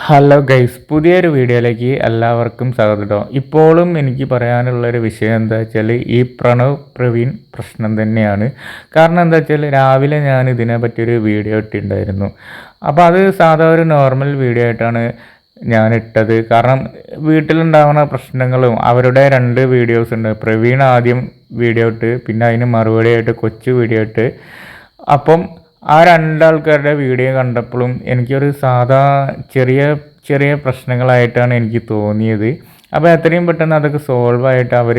Hello guys പുതിയൊരു വീഡിയോയിലേക്ക് എല്ലാവർക്കും സ്വാഗതം ഇപ്പോഴും എനിക്ക് പറയാനുള്ളൊരു വിഷയം എന്താ വെച്ചാൽ ഈ പ്രണവ് പ്രവീൺ പ്രശ്നം തന്നെയാണ്. കാരണം എന്താ വെച്ചാൽ രാവിലെ ഞാൻ ഇതിനെ പറ്റിയൊരു വീഡിയോ ഇട്ടിട്ടുണ്ടായിരുന്നു. അപ്പോൾ അത് സാധാ ഒരു നോർമൽ വീഡിയോ ആയിട്ടാണ് ഞാൻ ഇട്ടത്. കാരണം വീട്ടിലുണ്ടാവുന്ന പ്രശ്നങ്ങളും അവരുടെ രണ്ട് വീഡിയോസ് ഉണ്ട്. പ്രവീൺ ആദ്യം വീഡിയോ ഇട്ട് പിന്നെ അതിന് മറുപടിയായിട്ട് കൊച്ചു വീഡിയോ ഇട്ട്. അപ്പം ആ രണ്ടാൾക്കാരുടെ വീഡിയോ കണ്ടപ്പോഴും എനിക്കൊരു സാധാ ചെറിയ ചെറിയ പ്രശ്നങ്ങളായിട്ടാണ് എനിക്ക് തോന്നിയത്. അപ്പോൾ എത്രയും പെട്ടെന്ന് അതൊക്കെ സോൾവ് ആയിട്ട് അവർ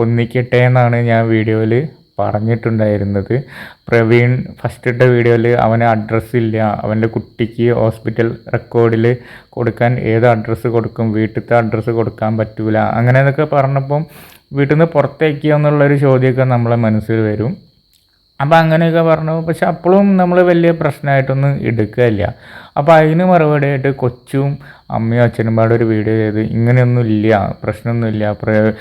ഒന്നിക്കട്ടെ എന്നാണ് ഞാൻ വീഡിയോയിൽ പറഞ്ഞിട്ടുണ്ടായിരുന്നത്. പ്രവീൺ ഫസ്റ്റ് ഇട്ട വീഡിയോയിൽ അവന് അഡ്രസ്സ് ഇല്ല. അവന്റെ കുട്ടിക്ക് ഹോസ്പിറ്റൽ റെക്കോർഡിൽ കൊടുക്കാൻ ഏത് അഡ്രസ്സ് കൊടുക്കും വീട്ടിലത്തെ അഡ്രസ്സ് കൊടുക്കാൻ പറ്റില്ല അങ്ങനെ എന്നൊക്കെ പറഞ്ഞപ്പം വീട്ടിൽ നിന്ന് പുറത്തേക്കോ എന്നുള്ളൊരു ചോദ്യമൊക്കെ നമ്മളെ മനസ്സിൽ വരും. അപ്പം അങ്ങനെയൊക്കെ പറഞ്ഞു. പക്ഷെ അപ്പോഴും നമ്മൾ വലിയ പ്രശ്നമായിട്ടൊന്നും എടുക്കുകയില്ല. അപ്പോൾ അതിന് മറുപടിയായിട്ട് കൊച്ചും അമ്മയും അച്ഛനും പാടെ ഒരു വീഡിയോ ചെയ്ത് ഇങ്ങനെയൊന്നും ഇല്ല പ്രശ്നമൊന്നുമില്ല പ്ര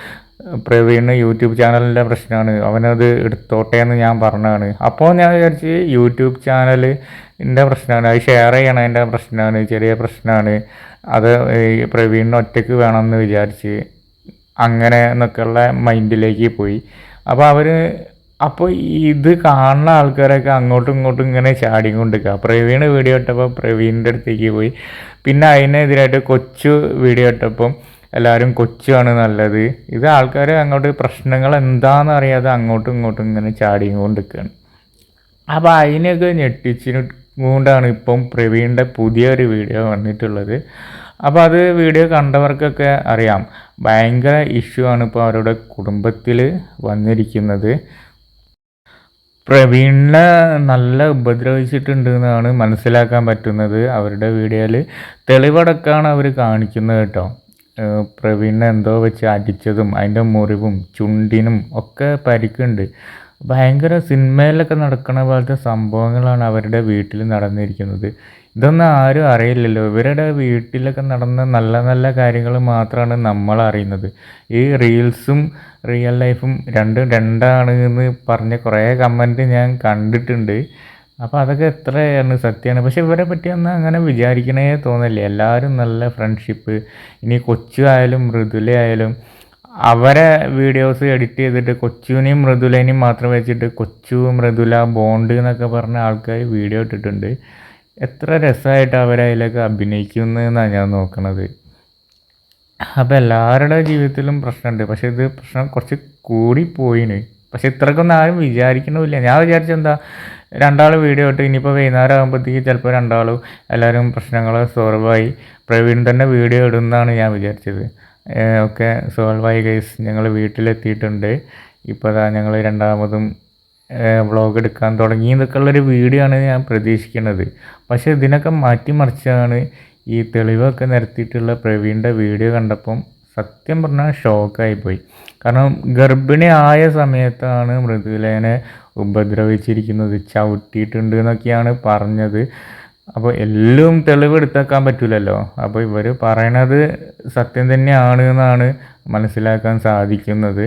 പ്രവീണ് യൂട്യൂബ് ചാനലിന്റെ പ്രശ്നമാണ്. അവനത് എടുത്തോട്ടെ എന്ന് ഞാൻ പറഞ്ഞതാണ്. അപ്പോൾ ഞാൻ വിചാരിച്ച് യൂട്യൂബ് ചാനലിന്റെ പ്രശ്നമാണ്. അത് ഷെയർ ചെയ്യണതിന്റെ പ്രശ്നമാണ് ചെറിയ പ്രശ്നമാണ്. അത് പ്രവീണിന് ഒറ്റയ്ക്ക് വേണമെന്ന് വിചാരിച്ച് അങ്ങനെ എന്നൊക്കെയുള്ള മൈൻഡിലേക്ക് പോയി. അപ്പോൾ അവർ അപ്പോൾ ഇത് കാണുന്ന ആൾക്കാരൊക്കെ അങ്ങോട്ടും ഇങ്ങോട്ടും ഇങ്ങനെ ചാടിക്കൊണ്ടിരിക്കുക പ്രവീൺ വീഡിയോ ഇട്ടപ്പോൾ പ്രവീണിന്റെ അടുത്തേക്ക് പോയി. പിന്നെ അതിനെതിരായിട്ട് കൊച്ചു വീഡിയോ ഇട്ടപ്പം എല്ലാവരും കൊച്ചുമാണ് നല്ലത്. ഇത് ആൾക്കാർ അങ്ങോട്ട് പ്രശ്നങ്ങൾ എന്താണെന്ന് അറിയാതെ അങ്ങോട്ടും ഇങ്ങോട്ടും ഇങ്ങനെ ചാടിക്കൊണ്ടിരിക്കുകയാണ് അപ്പോൾ അതിനെയൊക്കെ ഞെട്ടിച്ചുകൊണ്ടാണ് ഇപ്പം പ്രവീണിന്റെ പുതിയൊരു വീഡിയോ വന്നിട്ടുള്ളത്. അപ്പോൾ അത് വീഡിയോ കണ്ടവർക്കൊക്കെ അറിയാം. ഭയങ്കര ഇഷ്യൂ ആണ് ഇപ്പോൾ അവരുടെ കുടുംബത്തിൽ വന്നിരിക്കുന്നത്. പ്രവീണിനെ നല്ല ഉപദ്രവിച്ചിട്ടുണ്ട് എന്നാണ് മനസ്സിലാക്കാൻ പറ്റുന്നത്. അവരുടെ വീഡിയോയിൽ തെളിവടക്കമാണ് അവർ കാണിക്കുന്നത് കേട്ടോ. പ്രവീണിനെ എന്തോ വെച്ച് അടിച്ചതും അതിന്റെ മുറിവും ചുണ്ടിനും ഒക്കെ പരിക്കുണ്ട്. ഭയങ്കര സിനിമയിലൊക്കെ നടക്കുന്ന പോലത്തെ സംഭവങ്ങളാണ് അവരുടെ വീട്ടിൽ നടന്നിരിക്കുന്നത്. ഇതൊന്നും ആരും അറിയില്ലല്ലോ. ഇവരുടെ വീട്ടിലൊക്കെ നടന്ന നല്ല നല്ല കാര്യങ്ങൾ മാത്രമാണ് നമ്മൾ അറിയുന്നത്. ഈ റീൽസും റിയൽ ലൈഫും രണ്ടും രണ്ടാണ് എന്ന് പറഞ്ഞ കുറേ കമന്റ് ഞാൻ കണ്ടിട്ടുണ്ട്. അപ്പോൾ അതൊക്കെ എത്രയാണ് സത്യമാണ് പക്ഷെ ഇവരെ പറ്റി ഒന്നും അങ്ങനെ വിചാരിക്കണേ തോന്നില്ല. എല്ലാവരും നല്ല ഫ്രണ്ട്ഷിപ്പ്. ഇനി കൊച്ചു ആയാലും മൃദുല ആയാലും അവരെ വീഡിയോസ് എഡിറ്റ് ചെയ്തിട്ട് കൊച്ചുവിനെയും മൃദുലേനെയും മാത്രം വെച്ചിട്ട് കൊച്ചു മൃദുല ബോണ്ട് എന്നൊക്കെ പറഞ്ഞ ആൾക്കാർ വീഡിയോ ഇട്ടിട്ടുണ്ട്. എത്ര രസമായിട്ട് അവരതിലൊക്കെ അഭിനയിക്കുന്നു എന്നാണ് ഞാൻ നോക്കണത്. അപ്പോൾ എല്ലാവരുടെ ജീവിതത്തിലും പ്രശ്നമുണ്ട് പക്ഷേ ഇത് പ്രശ്നം കുറച്ച് കൂടിപ്പോയിന് പക്ഷെ ഇത്രക്കൊന്നും ആരും വിചാരിക്കണമില്ല ഞാൻ വിചാരിച്ചെന്താ രണ്ടാൾ വീഡിയോ ഇട്ട് ഇനിയിപ്പോൾ വൈകുന്നേരം ആകുമ്പോഴത്തേക്ക് ചിലപ്പോൾ രണ്ടാളും എല്ലാവരും പ്രശ്നങ്ങൾ സോൾവായി പ്രവീൺ തന്നെ വീഡിയോ ഇടുന്നതാണ് ഞാൻ വിചാരിച്ചത്. ഓക്കെ സോൾവായി ഗൈസ് ഞങ്ങൾ വീട്ടിലെത്തിയിട്ടുണ്ട്. ഇപ്പോൾ ഞങ്ങൾ രണ്ടാമതും വ്ളോഗ് എടുക്കാൻ തുടങ്ങി എന്നൊക്കെ ഉള്ളൊരു വീഡിയോ ആണ് ഞാൻ പ്രതീക്ഷിക്കുന്നത്. പക്ഷേ ഇതിനൊക്കെ മാറ്റിമറിച്ചാണ് ഈ തെളിവൊക്കെ നിരത്തിയിട്ടുള്ള പ്രവീണിന്റെ വീഡിയോ കണ്ടപ്പം സത്യം പറഞ്ഞാൽ ഷോക്കായിപ്പോയി കാരണം ഗർഭിണി ആയ സമയത്താണ് മൃദുലേനെ ഉപദ്രവിച്ചിരിക്കുന്നത് ചവിട്ടിയിട്ടുണ്ട് എന്നൊക്കെയാണ് പറഞ്ഞത്. അപ്പോൾ എല്ലാം തെളിവ് എടുത്തേക്കാൻ പറ്റില്ലല്ലോ അപ്പോൾ ഇവർ പറയണത് സത്യം തന്നെയാണ് എന്നാണ് മനസ്സിലാക്കാൻ സാധിക്കുന്നത്.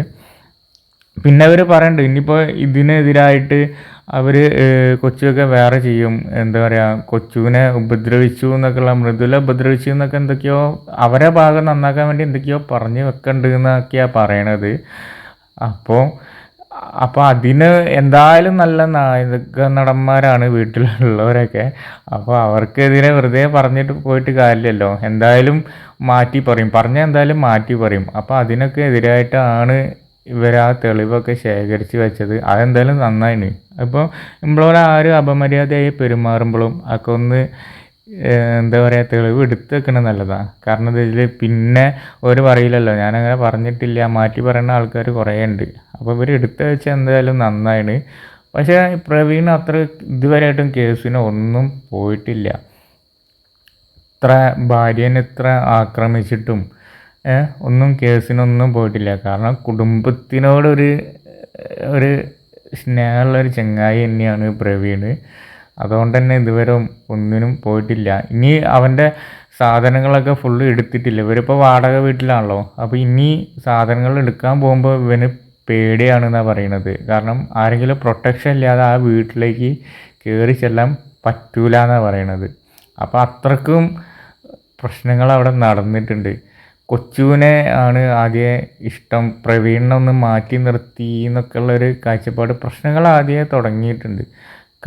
പിന്നെ അവർ പറയുന്നുണ്ട് ഇനിയിപ്പോൾ ഇതിനെതിരായിട്ട് അവർ കൊച്ചുവൊക്കെ വേറെ ചെയ്യും. എന്താ പറയുക കൊച്ചുവിനെ ഉപദ്രവിച്ചു എന്നൊക്കെയുള്ള മൃദുല ഉപദ്രവിച്ചു എന്നൊക്കെ എന്തൊക്കെയോ അവരെ ഭാഗം നന്നാക്കാൻ വേണ്ടി എന്തൊക്കെയോ പറഞ്ഞു വെക്കണ്ട് എന്നൊക്കെയാണ് പറയണത്. അപ്പോൾ അപ്പോൾ അതിന് എന്തായാലും നല്ല നായക നടന്മാരാണ് വീട്ടിലുള്ളവരൊക്കെ. അപ്പോൾ അവർക്കെതിരെ വെറുതെ പറഞ്ഞിട്ട് പോയിട്ട് കാര്യമില്ലല്ലോ. എന്തായാലും മാറ്റി പറയും. പറഞ്ഞാൽ എന്തായാലും മാറ്റി പറയും. അപ്പോൾ അതിനൊക്കെ എതിരായിട്ടാണ് ഇവർ ആ തെളിവൊക്കെ ശേഖരിച്ച് വെച്ചത് അതെന്തായാലും നന്നായിന്. അപ്പോൾ നമ്മളോട് ആരും അപമര്യാദയായി പെരുമാറുമ്പോഴും ഒക്കെ ഒന്ന് എന്താ പറയുക തെളിവ് എടുത്ത് വെക്കണത് നല്ലതാണ് കാരണം ഇതിൽ പിന്നെ ഒരു പറയില്ലല്ലോ ഞാനങ്ങനെ പറഞ്ഞിട്ടില്ല. മാറ്റി പറയുന്ന ആൾക്കാർ കുറേ ഉണ്ട് അപ്പോൾ ഇവർ എടുത്ത് വെച്ച എന്തായാലും നന്നായിന്. പക്ഷേ പ്രവീൺ അത്ര ഇതുവരെയായിട്ടും കേസിന് ഒന്നും പോയിട്ടില്ല. ഇത്ര ഭാര്യനെ ഇത്ര ആക്രമിച്ചിട്ടും ഒന്നും കേസിനൊന്നും പോയിട്ടില്ല. കാരണം കുടുംബത്തിനോടൊരു ഒരു സ്നേഹമുള്ള ഒരു ചങ്ങായി തന്നെയാണ് പ്രവീൺ അതുകൊണ്ട് തന്നെ ഇതുവരെ ഒന്നിനും പോയിട്ടില്ല. ഇനി അവന്റെ സാധനങ്ങളൊക്കെ ഫുള്ള് എടുത്തിട്ടില്ല. ഇവരിപ്പോൾ വാടക വീട്ടിലാണല്ലോ. അപ്പോൾ ഇനി സാധനങ്ങൾ എടുക്കാൻ പോകുമ്പോൾ ഇവന് പേടിയാണെന്നാണ് പറയണത്. കാരണം ആരെങ്കിലും പ്രൊട്ടക്ഷൻ ഇല്ലാതെ ആ വീട്ടിലേക്ക് കയറി ചെല്ലാൻ പറ്റൂല എന്നാണ് പറയണത്. അപ്പോൾ അത്രക്കും പ്രശ്നങ്ങൾ അവിടെ നടന്നിട്ടുണ്ട്. കൊച്ചുവിനെ ആണ് ആകെ ഇഷ്ടം. പ്രവീണിനെ ഒന്ന് മാറ്റി നിർത്തി എന്നൊക്കെ ഉള്ളൊരു കാഴ്ചപ്പാട് പ്രശ്നങ്ങൾ ആദ്യമേ തുടങ്ങിയിട്ടുണ്ട്.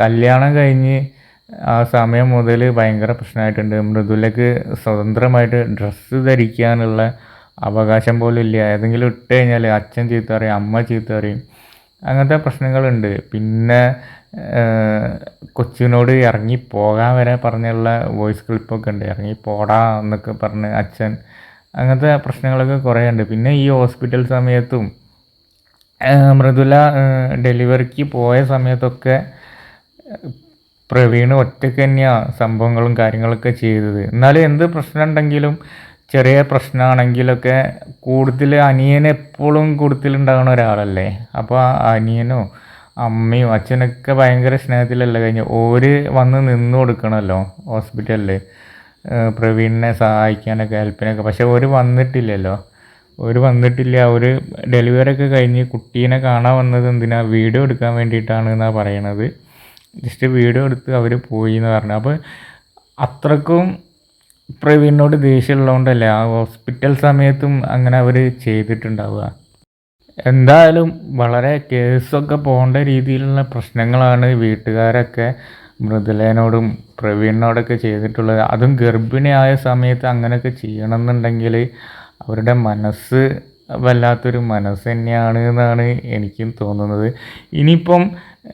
കല്യാണം കഴിഞ്ഞ് ആ സമയം മുതൽ ഭയങ്കര പ്രശ്നമായിട്ടുണ്ട്. മൃദുലക്ക് സ്വതന്ത്രമായിട്ട് ഡ്രസ്സ് ധരിക്കാനുള്ള അവകാശം പോലും ഇല്ല ഏതെങ്കിലും ഇട്ട് കഴിഞ്ഞാൽ അച്ഛൻ ചീത്ത പറയും അമ്മ ചീത്ത പറയും. അങ്ങനത്തെ പ്രശ്നങ്ങളുണ്ട്. പിന്നെ കൊച്ചിനോട് ഇറങ്ങി പോകാൻ വരെ പറഞ്ഞുള്ള വോയിസ് ക്ലിപ്പൊക്കെ ഉണ്ട്. ഇറങ്ങി പോടാ എന്നൊക്കെ പറഞ്ഞ് അച്ഛൻ അങ്ങനത്തെ പ്രശ്നങ്ങളൊക്കെ കുറേ ഉണ്ട് പിന്നെ ഈ ഹോസ്പിറ്റൽ സമയത്തും മൃദുല ഡെലിവറിക്ക് പോയ സമയത്തൊക്കെ പ്രവീൺ ഒറ്റയ്ക്ക് തന്നെയാണ് സംഭവങ്ങളും കാര്യങ്ങളൊക്കെ ചെയ്തത്. എന്നാലും എന്ത് പ്രശ്നം ഉണ്ടെങ്കിലും ചെറിയ പ്രശ്നമാണെങ്കിലൊക്കെ കൂടുതൽ അനിയൻ എപ്പോഴും കൂടുതലുണ്ടാകുന്ന ഒരാളല്ലേ? അപ്പോൾ അനിയനോ അമ്മയും അച്ഛനൊക്കെ ഭയങ്കര സ്നേഹത്തിലല്ല കഴിഞ്ഞ്? ഓര് വന്ന് നിന്ന് കൊടുക്കണമല്ലോ ഹോസ്പിറ്റലിൽ പ്രവീണിനെ സഹായിക്കാനൊക്കെ ഹെൽപ്പിനൊക്കെ. പക്ഷെ ഒരു വന്നിട്ടില്ലല്ലോ. ഒരു വന്നിട്ടില്ല. ഒരു ഡെലിവറി ഒക്കെ കഴിഞ്ഞ് കുട്ടീനെ കാണാൻ വന്നത് എന്തിനാ? വീഡിയോ എടുക്കാൻ വേണ്ടിയിട്ടാണ് എന്നാണ് പറയണത്. ജസ്റ്റ് വീഡിയോ എടുത്ത് അവർ പോയി എന്ന് പറഞ്ഞു. അപ്പോൾ അത്രക്കും പ്രവീണിനോട് ദേഷ്യമുള്ളതുകൊണ്ടല്ലേ ആ ഹോസ്പിറ്റൽ സമയത്തും അങ്ങനെ അവർ ചെയ്തിട്ടുണ്ടാവുക? എന്തായാലും വളരെ കേസൊക്കെ പോകേണ്ട രീതിയിലുള്ള പ്രശ്നങ്ങളാണ് വീട്ടുകാരൊക്കെ. മൃദുലേനോടും പ്രവീണിനോടൊക്കെ ചെയ്തിട്ടുള്ളത്. അതും ഗർഭിണിയായ സമയത്ത് അങ്ങനെയൊക്കെ ചെയ്യണമെന്നുണ്ടെങ്കിൽ അവരുടെ മനസ്സ് വല്ലാത്തൊരു മനസ്സ് തന്നെയാണ് എന്നാണ് എനിക്കും തോന്നുന്നത്. ഇനിയിപ്പം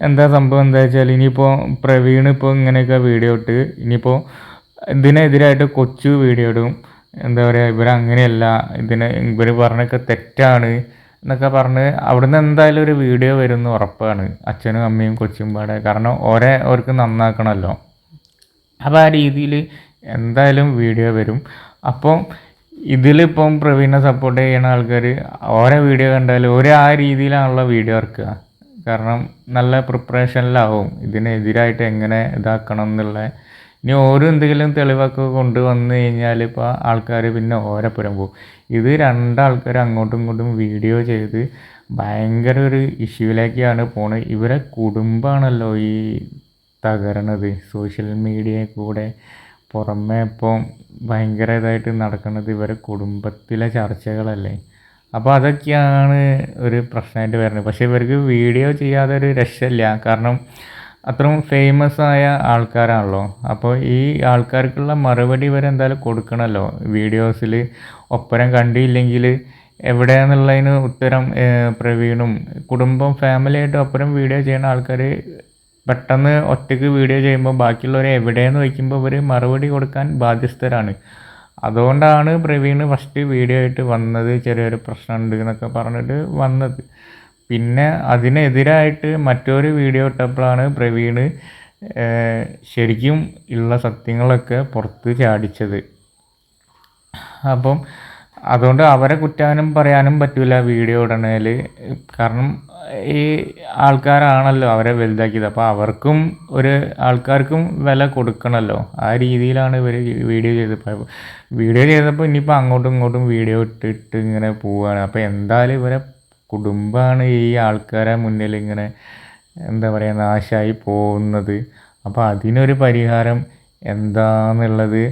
എന്താ സംഭവം എന്താ വെച്ചാൽ ഇനിയിപ്പോൾ പ്രവീൺ ഇപ്പോൾ ഇങ്ങനെയൊക്കെ വീഡിയോ ഇട്ട് ഇനിയിപ്പോൾ ഇതിനെതിരായിട്ട് കൊച്ചു വീഡിയോ ഇടും. എന്താ പറയുക ഇവരങ്ങനെയല്ല ഇതിനെ ഇവർ പറഞ്ഞൊക്കെ തെറ്റാണ്. എന്നൊക്കെ പറഞ്ഞ് അവിടുന്ന് എന്തായാലും ഒരു വീഡിയോ വരുന്ന ഉറപ്പാണ്. അച്ഛനും അമ്മയും കൊച്ചും പാടെ. കാരണം ഓരേ അവർക്ക് നന്നാക്കണമല്ലോ അപ്പോൾ ആ രീതിയിൽ എന്തായാലും വീഡിയോ വരും. അപ്പോൾ ഇതിലിപ്പം പ്രവീണെ സപ്പോർട്ട് ചെയ്യുന്ന ആൾക്കാർ ഓരോ വീഡിയോ കണ്ടാലും ഒരു ആ രീതിയിലാണല്ലോ വീഡിയോ ഇറക്കുക. കാരണം നല്ല പ്രിപ്പറേഷനിലാവും ഇതിനെതിരായിട്ട് എങ്ങനെ ഇതാക്കണം എന്നുള്ള. ഇനി ഓരോ എന്തെങ്കിലും തെളിവൊക്കെ കൊണ്ടുവന്നു കഴിഞ്ഞാൽ ഇപ്പോൾ ആൾക്കാർ പിന്നെ ഓരപ്പുരം പോകും ഇത് രണ്ടാൾക്കാർ അങ്ങോട്ടും ഇങ്ങോട്ടും വീഡിയോ ചെയ്ത് ഭയങ്കര ഒരു ഇഷ്യൂവിലേക്കാണ് പോണത് ഇവരെ കുടുംബമാണല്ലോ ഈ തകരണത്. സോഷ്യൽ മീഡിയ കൂടെ പുറമെ ഇപ്പം ഭയങ്കര ഇതായിട്ട് നടക്കുന്നത് ഇവരെ കുടുംബത്തിലെ ചർച്ചകളല്ലേ. അപ്പോൾ അതൊക്കെയാണ് ഒരു പ്രശ്നമായിട്ട് വരുന്നത്. പക്ഷേ ഇവർക്ക് വീഡിയോ ചെയ്യാതെ ഒരു രക്ഷയില്ല. കാരണം അത്രയും ഫേമസ് ആയ ആൾക്കാരാണല്ലോ. അപ്പോൾ ഈ ആൾക്കാർക്കുള്ള മറുപടി വരെ എന്തായാലും കൊടുക്കണമല്ലോ. വീഡിയോസിൽ ഒപ്പരം കണ്ടില്ലെങ്കിൽ എവിടെയാണെന്നുള്ളതിന് ഉത്തരം പ്രവീണും കുടുംബം ഫാമിലിയായിട്ട് ഒപ്പരം വീഡിയോ ചെയ്യുന്ന ആൾക്കാർ പെട്ടെന്ന് ഒറ്റയ്ക്ക് വീഡിയോ ചെയ്യുമ്പോൾ ബാക്കിയുള്ളവരെ എവിടെയെന്ന് വയ്ക്കുമ്പോൾ ഇവർ മറുപടി കൊടുക്കാൻ ബാധ്യസ്ഥരാണ്. അതുകൊണ്ടാണ് പ്രവീൺ ഫസ്റ്റ് വീഡിയോ ആയിട്ട് വന്നത്. ചെറിയൊരു പ്രശ്നമുണ്ട് എന്നൊക്കെ പറഞ്ഞിട്ട് വന്നത്. പിന്നെ അതിനെതിരായിട്ട് മറ്റൊരു വീഡിയോ ഇട്ടപ്പോഴാണ് പ്രവീൺ ശരിക്കും ഉള്ള സത്യങ്ങളൊക്കെ പുറത്ത് ചാടിച്ചത്. അപ്പം അതുകൊണ്ട് അവരെ കുറ്റാനും പറയാനും പറ്റില്ല വീഡിയോ ഇടണേൽ കാരണം ഈ ആൾക്കാരാണല്ലോ അവരെ വലുതാക്കിയത്. അപ്പോൾ അവർക്കും ഒരു ആൾക്കാർക്കും വില കൊടുക്കണമല്ലോ ആ രീതിയിലാണ് ഇവർ വീഡിയോ ചെയ്തപ്പോൾ വീഡിയോ ചെയ്തപ്പോൾ ഇനിയിപ്പോൾ അങ്ങോട്ടും ഇങ്ങോട്ടും വീഡിയോ ഇട്ടിട്ട് ഇങ്ങനെ പോവുകയാണ് അപ്പോൾ എന്തായാലും ഇവരെ കുടുംബമാണ് ഈ ആൾക്കാരെ മുന്നിൽ ഇങ്ങനെ എന്താ പറയുക നാശമായി പോകുന്നത്. അപ്പോൾ അതിനൊരു പരിഹാരം എന്താണെന്നുള്ളത്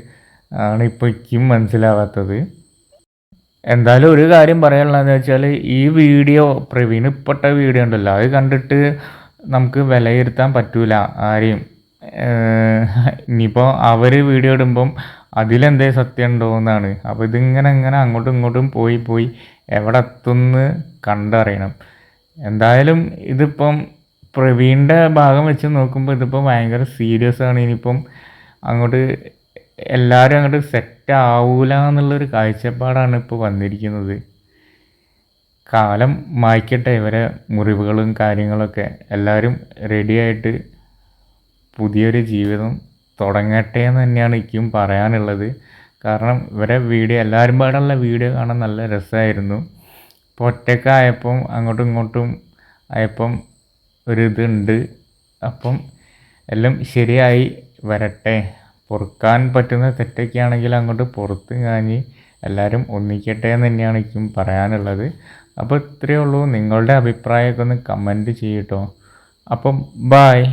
ആണ് ഇപ്പോൾ ഇക്കും മനസ്സിലാവാത്തത്. എന്തായാലും ഒരു കാര്യം പറയാനുള്ളതെന്ന് വെച്ചാൽ ഈ വീഡിയോ പ്രവീൺ വീഡിയോ ഉണ്ടല്ലോ അത് കണ്ടിട്ട് നമുക്ക് വിലയിരുത്താൻ പറ്റൂല ആരെയും. ഇനിയിപ്പോൾ അവർ വീഡിയോ ഇടുമ്പം അതിലെന്തേ സത്യം ഉണ്ടോ എന്നാണ് അപ്പോൾ ഇതിങ്ങനെ ഇങ്ങനെ അങ്ങോട്ടും ഇങ്ങോട്ടും പോയി പോയി എവിടെ എത്തുമെന്ന് കണ്ടറിയണം. എന്തായാലും ഇതിപ്പം പ്രവീണിന്റെ ഭാഗം വെച്ച് നോക്കുമ്പോൾ ഇതിപ്പോൾ ഭയങ്കര സീരിയസ് ആണ്. ഇനിയിപ്പം അങ്ങോട്ട് എല്ലാവരും അങ്ങോട്ട് സെറ്റ് ആവൂല എന്നുള്ളൊരു കാഴ്ചപ്പാടാണ് ഇപ്പോൾ വന്നിരിക്കുന്നത്. കാലം മായ്ക്കട്ടെ ഇവരെ മുറിവുകളും കാര്യങ്ങളൊക്കെ എല്ലാവരും റെഡിയായിട്ട് പുതിയൊരു ജീവിതം തുടങ്ങട്ടെ എന്ന് തന്നെയാണ് എനിക്കും പറയാനുള്ളത്. കാരണം ഇവരെ വീഡിയോ എല്ലാവരും പാടുള്ള വീഡിയോ കാണാൻ നല്ല രസമായിരുന്നു. ഇപ്പോൾ ഒറ്റക്കായപ്പം അങ്ങോട്ടും ഇങ്ങോട്ടും ആയപ്പം ഒരു ഇതുണ്ട്. അപ്പം എല്ലാം ശരിയായി വരട്ടെ. പൊറുക്കാൻ പറ്റുന്ന തെറ്റൊക്കെയാണെങ്കിൽ അങ്ങോട്ട് പുറത്ത് കാഞ്ഞ് എല്ലാവരും ഒന്നിക്കട്ടെ എന്ന് തന്നെയാണ് എനിക്കും പറയാനുള്ളത്. അപ്പോൾ ഇത്രയേ ഉള്ളൂ. നിങ്ങളുടെ അഭിപ്രായമൊക്കെ ഒന്ന് കമന്റ് ചെയ്യട്ടോ. അപ്പം ബായ്